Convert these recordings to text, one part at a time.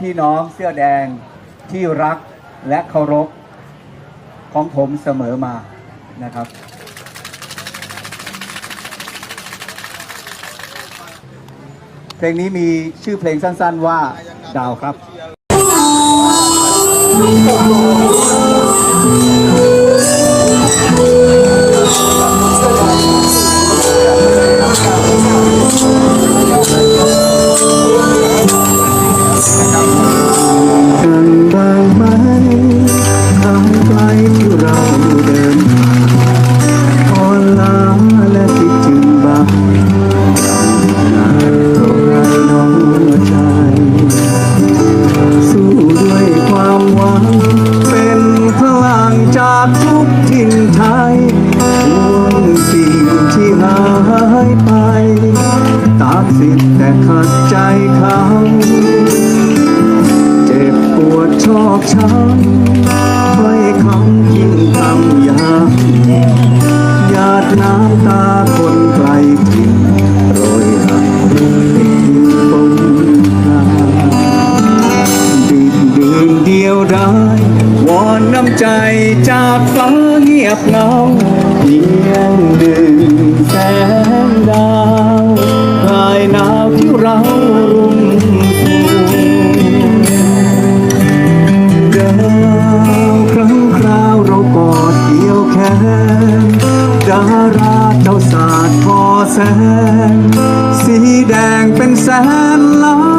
พี่น้องเสื้อแดงที่รักและเคารพของผมเสมอมานะครับ เพลงนี้มีชื่อเพลงสั้นๆว่า ดาวครับ จากฟ้าเงียบเงาเพียงดึงแสงดาวคลายหนาวที่เรารุมสู่ดาวครั้งคราวเรากอดเกี่ยวแขนดาราเจ้าสาดทอแสงสีแดงเป็นแสนล้าน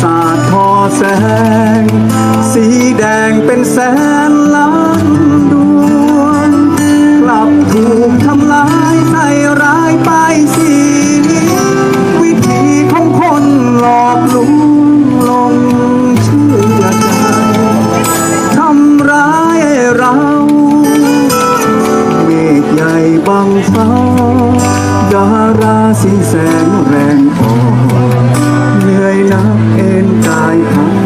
สาดทอแสง สีแดงเป็นแสงายพัก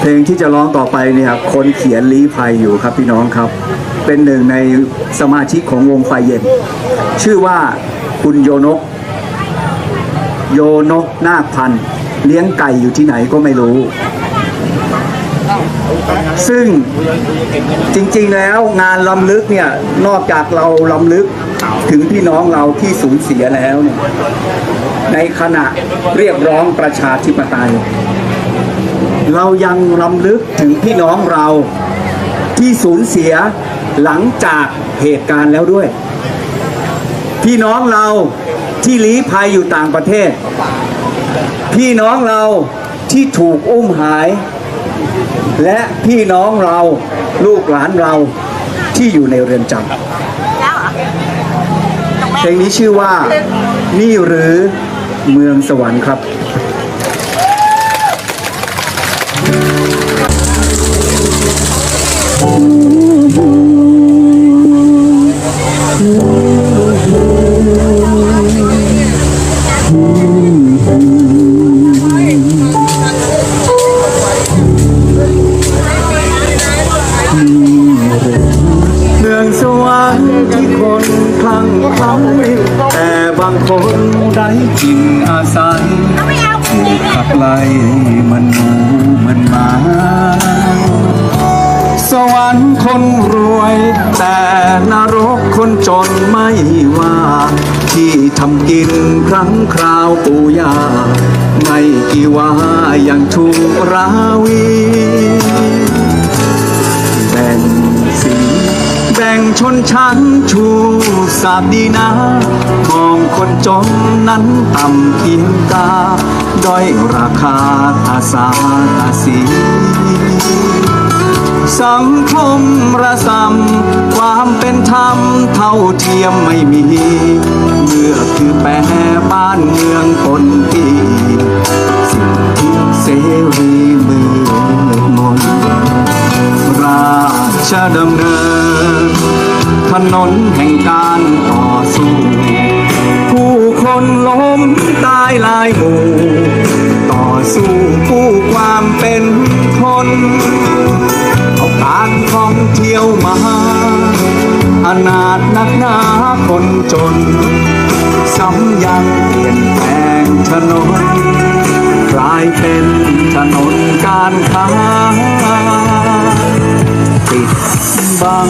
เพลงที่จะร้องต่อไปเนี่ยครับคนเขียนลี้ภัยอยู่ครับพี่น้องครับ เป็นหนึ่งในสมาชิกของวงไฟเย็น ชื่อว่าคุณโยนก โยนกนาคพันธ์เลี้ยงไก่อยู่ที่ไหนก็ไม่รู้ ซึ่งจริงๆแล้วงานลำลึกเนี่ยนอกจากเราลำลึกถึงพี่น้องเราที่สูญเสียแล้ว ในขณะเรียกร้องประชาธิปไตย เรายังรำลึกถึงพี่น้องเราที่สูญเสียหลังจากเหตุการณ์แล้วด้วย พี่น้องเราที่ลี้ภัยอยู่ต่างประเทศ พี่น้องเราที่ถูกอุ้มหาย และพี่น้องเราลูกหลานเราที่อยู่ในเรือนจำเพลงนี้ชื่อว่านี่หรือเมืองสวรรค์ครับ จนไม่ว่า ที่ทำกินครั้งคราวปูยา ไม่กี่ว่ายังถูกราวี งชนชั้นชูสาบดีนะมองคนจนนั้นต่ำเพียงตา ด้อยราคาตาสาตาสีสังคมระสำความเป็นธรรมเท่าเทียมไม่มี เมื่อคือแปรบ้านเมืองคนทีสิทธิเสรีมืดมนรา ชดำเนินถนนแห่งการต่อสู้ผู้คนล้มตายหลายหมู่ต่อสู้กู้ความเป็นคนเอาการท่องเที่ยวมาอนาถนักหนาคนจนซ้ำยังเปลี่ยนแปลงถนนกลายเป็นถนนการค้า ปิดบัง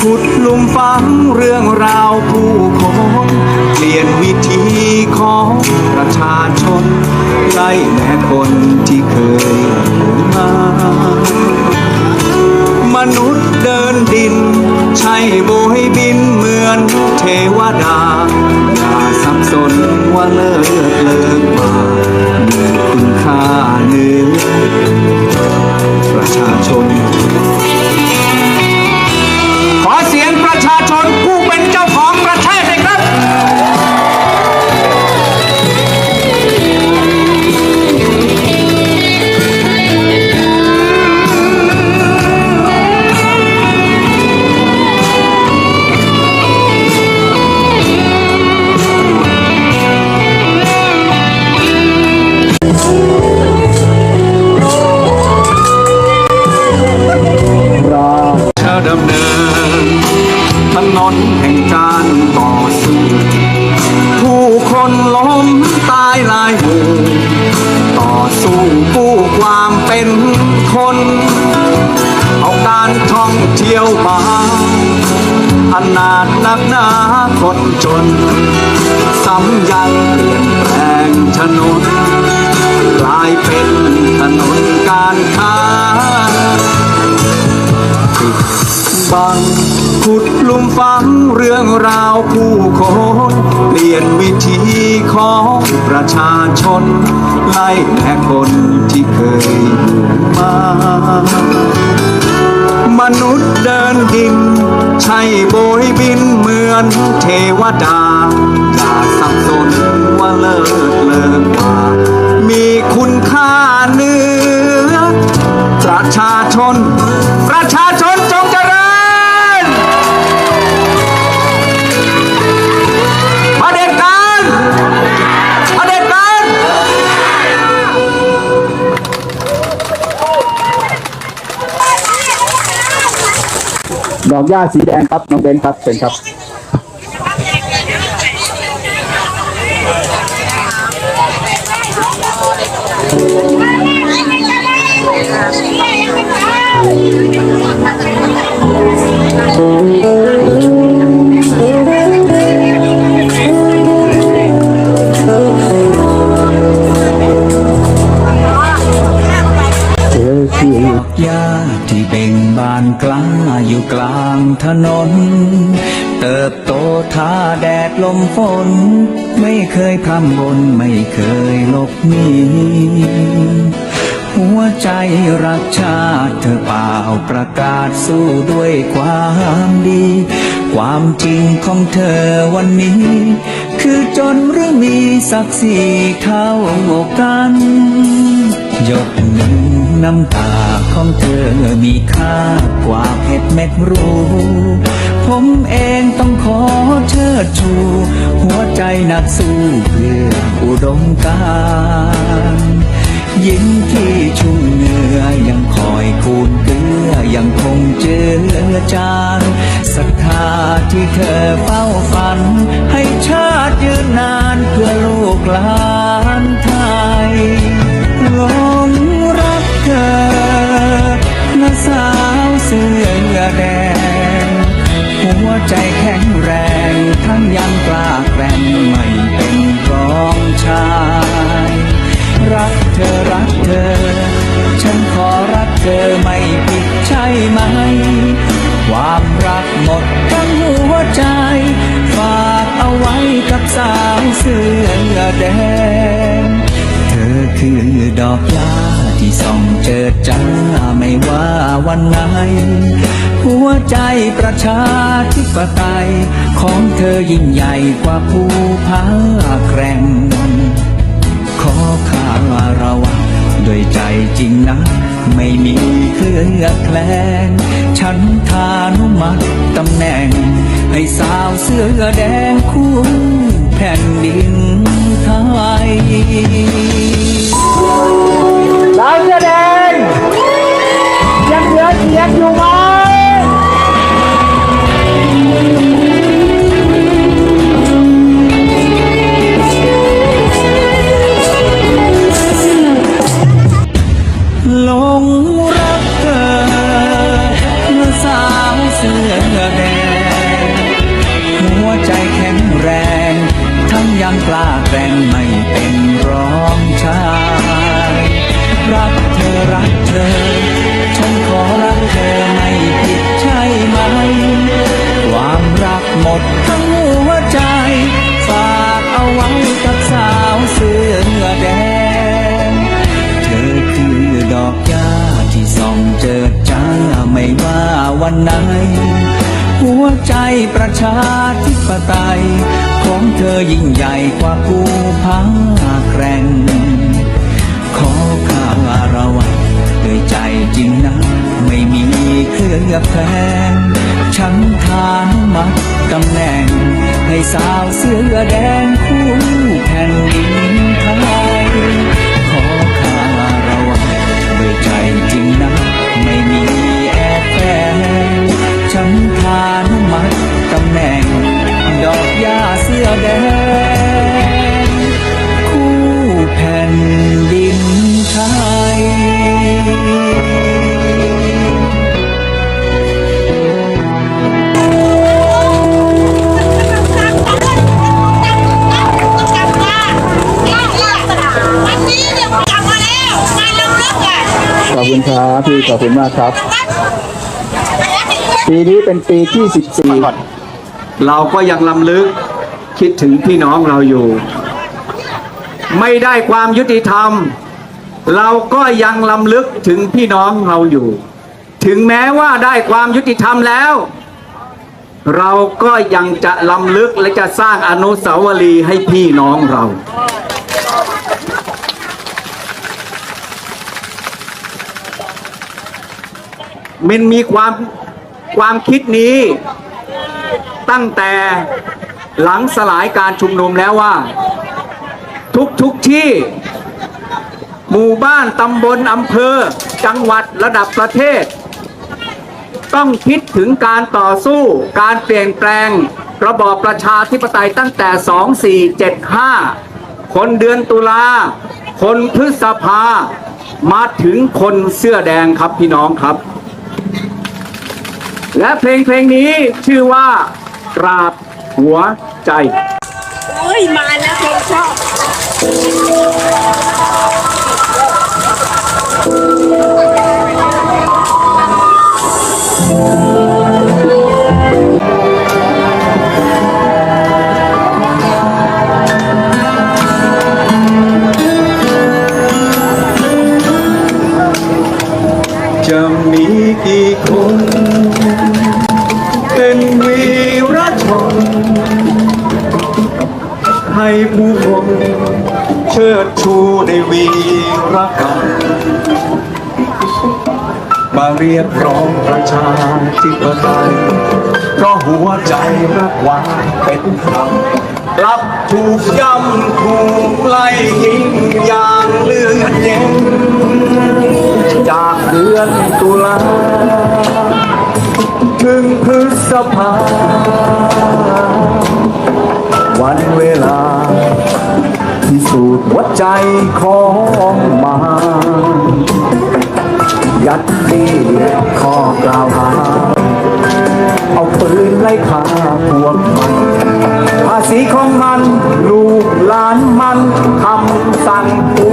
ขุดลุมฝังเรื่องราวผู้คนเปลี่ยนวิธีของประชาชนไล่แม่คนที่เคยมามนุษย์เดินดิน ใช่โบยบินเหมือนเทวดาอย่าสับสนว่าเลิศเลิกมามีคุณค่าเหนือประชาชน สีัง ขุดลุมฝังเรื่องราวผู้คน เปลี่ยนวิธีของประชาชน ไล่แม่คนที่เคยอยู่มามนุษย์เดินดิน ใช่โบยบินเหมือนเทวดา อย่าสับสนว่าเลิศเลิกว่ามีคุณค่าเนือประชาชน ประชาชน หญ้าสีแดงครับน้องเบนครับเป็นครับ หญ้าที่เบ่งบานกล้าอยู่กลางถนน เติบโตท่าแดดลมฝน ไม่เคยพร่ำบนไม่เคยลบหนีหัวใจรักชาติเธอเปล่าประกาศสู้ด้วยความดี ความจริงของเธอวันนี้ คือจนหรือมีศักดิ์ศรีเท่ากัน น้ำตาของเธอมีค่ากว่าเพชรเม็ดรู้ ผมเองต้องขอเชิดชู หัวใจนักสู้เพื่ออุดมการยิ้มที่ชุ่มเหงื่อยังคอยคูนเกลือยังคงเจือจางศรัทธาที่เธอเฝ้าฝัน ให้ชาติยืนนานเพื่อลูกหลานไทยาวเสื้อแดง หัวใจแข็งแรง ทั้งยังกล้าแกร่งไม่เป็นรองชาย รักเธอรักเธอ ฉันขอรักเธอไม่ผิดใช่ไหม ความรักหมดทั้งหัวใจ ฝากเอาไว้กับสาวเสื้อแดง เธอคือดอกยา เจิดจ้าไม่ว่าวันไหน หัวใจประชาธิปไตย ของเธอยิ่งใหญ่กว่าผู้พาแกร่งขอข้าระวังด้วยใจจริงนะ ไม่มีเคลื่อนแคลง ฉันทานุมัติตำแหน่ง ให้สาวเสื้อแดงคู่แผ่นดินไทย สาวเสื้อแดง เหลือเสียงอยู่ไหมหลงรักเธอเมื่อสาวเสื้อแดงหัวใจแข็งแรง ทั้งยังกล้าแกร่งไม่เป็นรอ หมดทั้งหัวใจ ฝากเอาไว้กับสาวเสื้อแดง เธอคือดอกหญ้าที่ส่องเจิดจ้าไม่ว่าวันไหน หัวใจประชาธิปไตย ของเธอยิ่งใหญ่กว่าผู้พังแกร่ง ขอข้าระวังด้วยใจจริงนะไม่มี ลือบแคลงฉันทานมัติตำแหน่ง ให้สาวเสื้อแดงคู่แผ่นดินไทยขอข้าระวังด้วยใจจริงนะ ไม่มีแอบแฝงฉันทานมัติตำแหน่ง ดอกหญ้าเสื้อแดง คู่แผ่นดินไทย ครับพี่ขอบคุณมากครับ ปีนี้เป็นปีที่ 14 เราก็ยังลำลึกคิดถึงพี่น้องเราอยู่ ไม่ได้ความยุติธรรม เราก็ยังลำลึกถึงพี่น้องเราอยู่ ถึงแม้ว่าได้ความยุติธรรมแล้ว เราก็ยังจะลำลึกและจะสร้างอนุสาวรีย์ให้พี่น้องเรา มันมีความความคิดนี้ ตั้งแต่หลังสลายการชุมนุมแล้วว่า ทุกทุกที่ หมู่บ้านตำบลอำเภอ จังหวัดระดับประเทศ ต้องคิดถึงการต่อสู้การเปลี่ยนแปลงระบอบประชาธิปไตยตั้งแต่ 2475 คนเดือนตุลา คนพฤษภา มาถึงคนเสื้อแดงครับพี่น้องครับ และเพลงเพลงนี้ชื่อว่ากราบหัวใจโอ้ย มาแล้วเพลงชอบขจะมีกี่คนเป็น ชิดชูในวีรกรรมมาเรียกร้องประชาธิปไตยเพราะหัวใจรักหวานเป็นธรรมกลับถูกย่ำถูกไล่ยิงอย่างเลือดเย็นจากเดือนตุลา ถึงพฤษภา วันเวลา ที่สูดหัวใจของมายัดเยีดข้อกล่าวหา เอาปืนไล่ฆ่าพวกมัน ภาษีของมัน ลูกหลานมันคำสั่งกู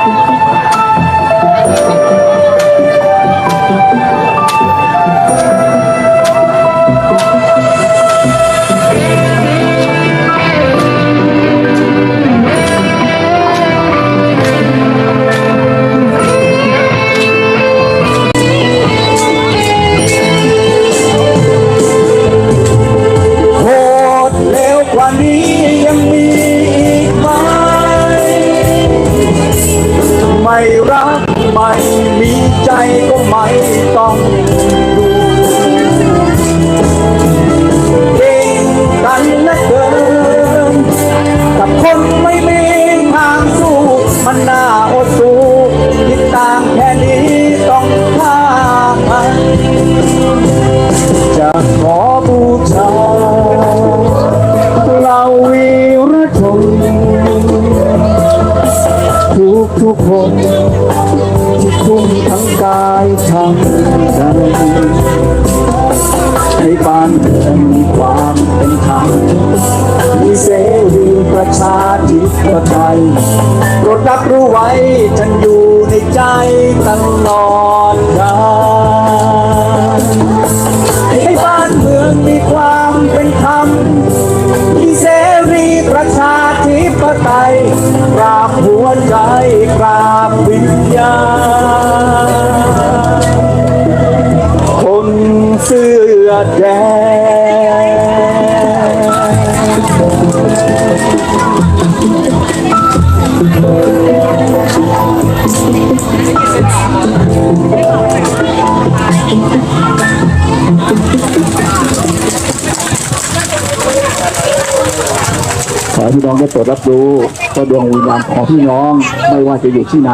โห เสรีประชาธิปไตยโปรดรับรู้ไว้ฉันอยู่ในใจตลอดกาลให้บ้านเมืองมีความเป็นธรรมมีเสรีประชาธิปไตยกราบหัวใจกราบวิญญาณคนเสื้อแดง ขอให้พี่น้องได้โปรดรับรู้ว่าดวงวิญญาณของพี่น้องไม่ว่าจะอยู่ที่ไหน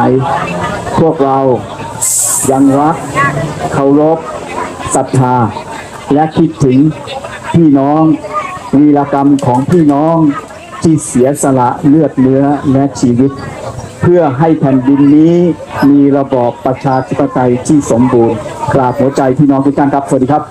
พวกเรายังรักเคารพศรัทธา และคิดถึงพี่น้องวีรกรรมของพี่น้อง ที่เสียสละเลือดเนื้อและชีวิต เพื่อให้แผ่นดินนี้มีระบอบประชาธิปไตยที่สมบูรณ์กราบหัวใจพี่น้องทุกท่านครับ สวัสดีครับ